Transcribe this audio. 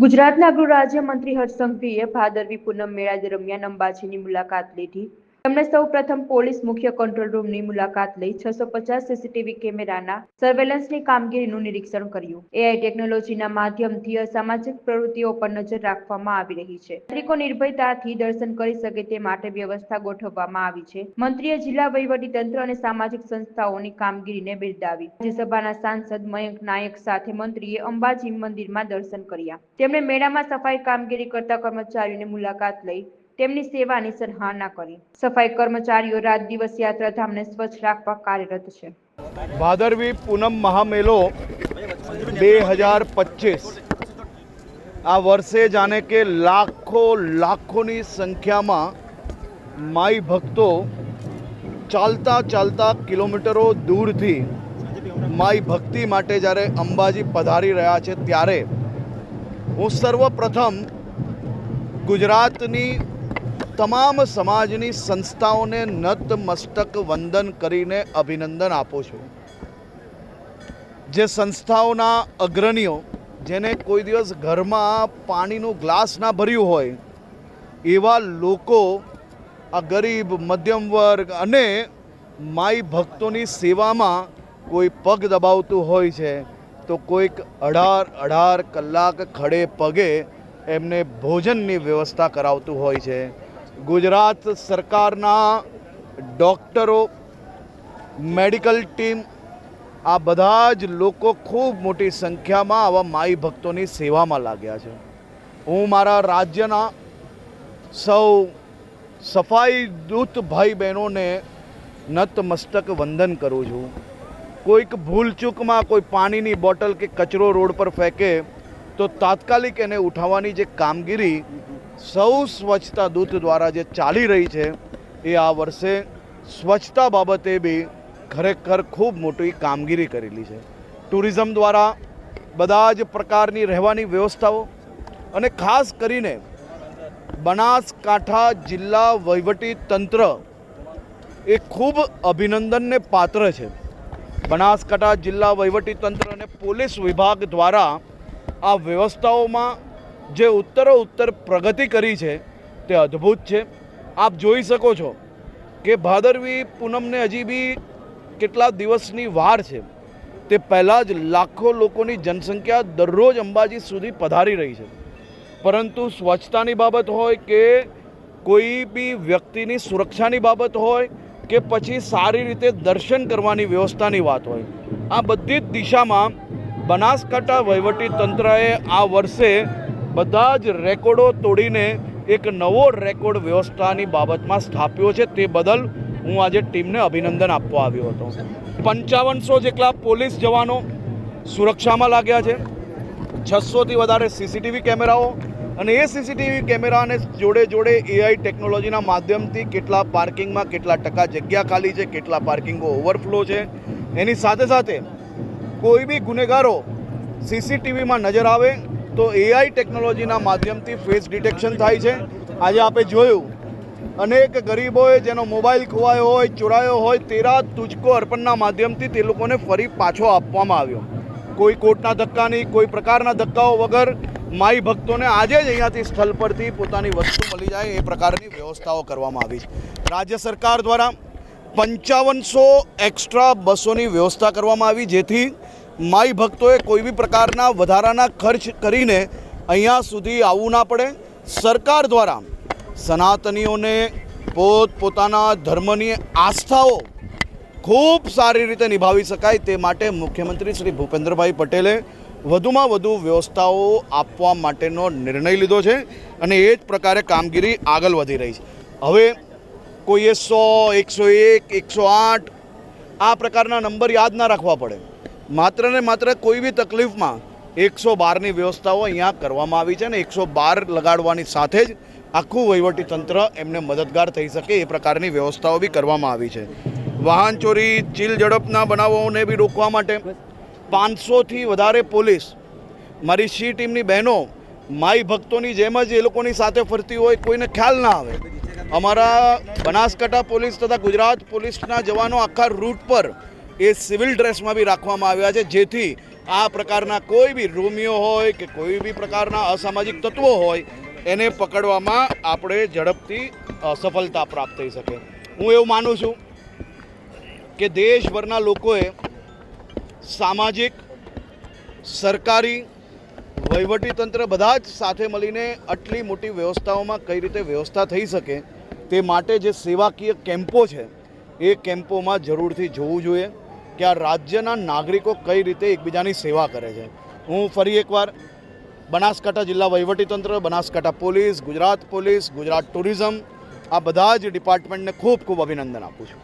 ગુજરાતના ગૃહ રાજ્યમંત્રી હર્ષ સંઘવીએ ભાદરવી પૂનમ મેળા દરમિયાન અંબાજીની મુલાકાત લીધી. તેમણે સૌ પ્રથમ પોલીસ મુખ્ય કંટ્રોલ રૂમની મુલાકાત લઈ છસો પચાસ સીસીટીવી કેમેરાના સર્વેલન્સની કામગીરીનું નિરીક્ષણ કર્યું. એઆઈ ટેકનોલોજીના માધ્યમથી અસામાજિક પ્રવૃત્તિઓ પર નજર રાખવામાં આવી રહી છે. નાગરિકો નિર્ભયતાથી દર્શન કરી શકે તે માટે વ્યવસ્થા ગોઠવવામાં આવી છે. મંત્રીએ જિલ્લા વહીવટી તંત્ર અને સામાજિક સંસ્થાઓની કામગીરીને બિરદાવી. રાજ્યસભાના સાંસદ મયંક નાયક સાથે મંત્રીએ અંબાજી મંદિરમાં દર્શન કર્યા. તેમણે મેળામાં સફાઈ કામગીરી કરતા કર્મચારીઓની મુલાકાત લઈ તેમની સેવાની સરાહના કરી. સફાઈ કર્મચારીઓ રાત દિવસ યાત્રાધામને સ્વચ્છ રાખવા કાર્યરત છે. ભાદરવી પૂનમ મહામેલો બે હજાર પચીસ. આ વર્ષે જાણે કે લાખો, લાખોની સંખ્યામાં માઈ ભક્તો ચાલતા ચાલતા કિલોમીટરો દૂરથી માઈ ભક્તિ માટે જ્યારે અંબાજી પધારી રહ્યા છે ત્યારે હું સર્વપ્રથમ ગુજરાતની તમામ સમાજની સંસ્થાઓને નતમસ્તક વંદન કરીને અભિનંદન આપું છું. જે સંસ્થાઓના અગ્રણીઓ, જેને કોઈ દિવસ ઘરમાં પાણીનું ગ્લાસ ના ભર્યું હોય, એવા લોકો આ ગરીબ, મધ્યમ વર્ગ અને માઈ ભક્તોની સેવામાં કોઈ પગ દબાવતું હોય છે, તો કોઈક અઢાર અઢાર કલાક ખડે પગે એમને ભોજનની વ્યવસ્થા કરાવતું હોય છે. ગુજરાત સરકારના ડૉક્ટરો, મેડિકલ ટીમ, આ બધા જ લોકો ખૂબ મોટી સંખ્યામાં આવા માઈ ભક્તોની સેવામાં લાગ્યા છે. હું મારા રાજ્યના સૌ સફાઈ દૂત ભાઈ બહેનોને નતમસ્તક વંદન કરું છું. કોઈક ભૂલચૂકમાં કોઈ પાણીની બોટલ કે કચરો રોડ પર ફેંકે તો તાત્કાલિક એને ઉઠાવવાની જે કામગીરી સૌ સ્વચ્છતા દૂત દ્વારા જે ચાલી રહી છે, એ આ વર્ષે સ્વચ્છતા બાબતે બી ખરેખર ખૂબ મોટી કામગીરી કરેલી છે. ટુરિઝમ દ્વારા બધા જ પ્રકારની રહેવાની વ્યવસ્થાઓ અને ખાસ કરીને બનાસકાંઠા જિલ્લા વહીવટી તંત્ર એ ખૂબ અભિનંદનને પાત્ર છે. બનાસકાંઠા જિલ્લા વહીવટી તંત્ર અને પોલીસ વિભાગ દ્વારા આ વ્યવસ્થાઓમાં જે ઉત્તરો ઉત્તર પ્રગતિ કરી છે, તે અદ્ભુત છે. આપ જોઈ શકો છો કે ભાદરવી પૂનમને હજી બી કેટલા દિવસની વાર છે. તે પહેલાં જ લાખો લોકોની જનસંખ્યા દરરોજ અંબાજી સુધી પધારી રહી છે. પરંતુ સ્વચ્છતાની બાબત હોય કે કોઈ બી વ્યક્તિની સુરક્ષાની બાબત હોય કે પછી સારી રીતે દર્શન કરવાની વ્યવસ્થાની વાત હોય, આ બધી જ દિશામાં બનાસકાંઠા વહીવટી તંત્રએ આ વર્ષે બધા જ રેકોર્ડો તોડીને એક નવો રેકોર્ડ વ્યવસ્થાની બાબતમાં સ્થાપ્યો છે તે બદલ હું આજે ટીમને અભિનંદન આપવા આવ્યો હતો. પંચાવનસો જેટલા પોલીસ જવાનો સુરક્ષામાં લાગ્યા છે. છસોથી વધારે સીસીટીવી કેમેરાઓ અને એ સીસીટીવી કેમેરાને જોડે જોડે એઆઈ ટેકનોલોજીના માધ્યમથી કેટલા પાર્કિંગમાં કેટલા ટકા જગ્યા ખાલી છે, કેટલા પાર્કિંગો ઓવરફ્લો છે. એની સાથે સાથે કોઈ બી ગુનેગારો સીસીટીવીમાં નજર આવે તો એઆઈ ટેકનોલોજીના માધ્યમથી ફેસ ડિટેક્શન થાય છે. આજે આપણે જોયું, અનેક ગરીબોએ જેનો મોબાઈલ ખોવાયો હોય, ચોરાયો હોય, તેરા તુજકો અર્પણના માધ્યમથી તે લોકોને ફરી પાછો આપવામાં આવ્યો. કોઈ કોર્ટના ધક્કા નહીં કોઈ પ્રકારના ધક્કાઓ વગર માઈ ભક્તોને આજે જ અહીંયાથી સ્થળ પરથી પોતાની વસ્તુ મળી જાય એ પ્રકારની વ્યવસ્થાઓ કરવામાં આવી છે. રાજ્ય સરકાર દ્વારા પંચાવનસો એક્સ્ટ્રા બસોની વ્યવસ્થા કરવામાં આવી, જેથી માઈ ભક્તોએ કોઈ બી પ્રકારના વધારાના ખર્ચ કરીને અહીંયા સુધી આવવું ના પડે. સરકાર દ્વારા સનાતનીઓને પોત પોતાના ધર્મની આસ્થાઓ ખૂબ સારી રીતે નિભાવી શકાય તે માટે મુખ્યમંત્રી શ્રી ભૂપેન્દ્રભાઈ પટેલે વધુમાં વધુ વ્યવસ્થાઓ આપવા માટેનો નિર્ણય લીધો છે અને એ જ પ્રકારે કામગીરી આગળ વધી રહી છે. હવે કોઈએ સો, એકસો એક, એકસો આઠ આ પ્રકારના નંબર યાદ ના રાખવા પડે. માત્ર ને માત્ર કોઈ બી તકલીફમાં એકસો બારની વ્યવસ્થાઓ અહીંયા કરવામાં આવી છે અને એકસો બાર લગાડવાની સાથે જ આખું વહીવટી તંત્ર એમને મદદગાર થઈ શકે એ પ્રકારની વ્યવસ્થાઓ બી કરવામાં આવી છે. વાહન ચોરી, ચીલ ઝડપના બનાવોને બી રોકવા માટે પાંચસોથી વધારે પોલીસ, મારી સી ટીમની બહેનો, માઈ ભક્તોની જેમ જ એ લોકોની સાથે ફરતી હોય કોઈને ખ્યાલ ના આવે. અમારા બનાસકાંઠા પોલીસ તથા ગુજરાત પોલીસના જવાનો આખા રૂટ પર એ સિવિલ ડ્રેસમાં બી રાખવામાં આવ્યા છે, જેથી આ પ્રકારના કોઈ બી રોમિયો હોય કે કોઈ બી પ્રકારના અસામાજિક તત્વો હોય, એને પકડવામાં આપણે ઝડપથી સફળતા પ્રાપ્ત થઈ શકે. હું એવું માનું છું કે દેશભરના લોકોએ સામાજિક, સરકારી, વહીવટીતંત્ર બધા જ સાથે મળીને આટલી મોટી વ્યવસ્થાઓમાં કઈ રીતે વ્યવસ્થા થઈ શકે તે માટે જે સેવાકીય કેમ્પો છે, એ કેમ્પોમાં જરૂરથી જોવું જોઈએ. કે આ રાજ્યના નાગરિકો કઈ રીતે એકબીજાની સેવા કરે છે. હું ફરી એકવાર બનાસકાંઠા જિલ્લા વહીવટીતંત્ર Banaskantha police, Gujarat police, Gujarat tourism આ બધા જ ડિપાર્ટમેન્ટને ખૂબ ખૂબ અભિનંદન આપું છું.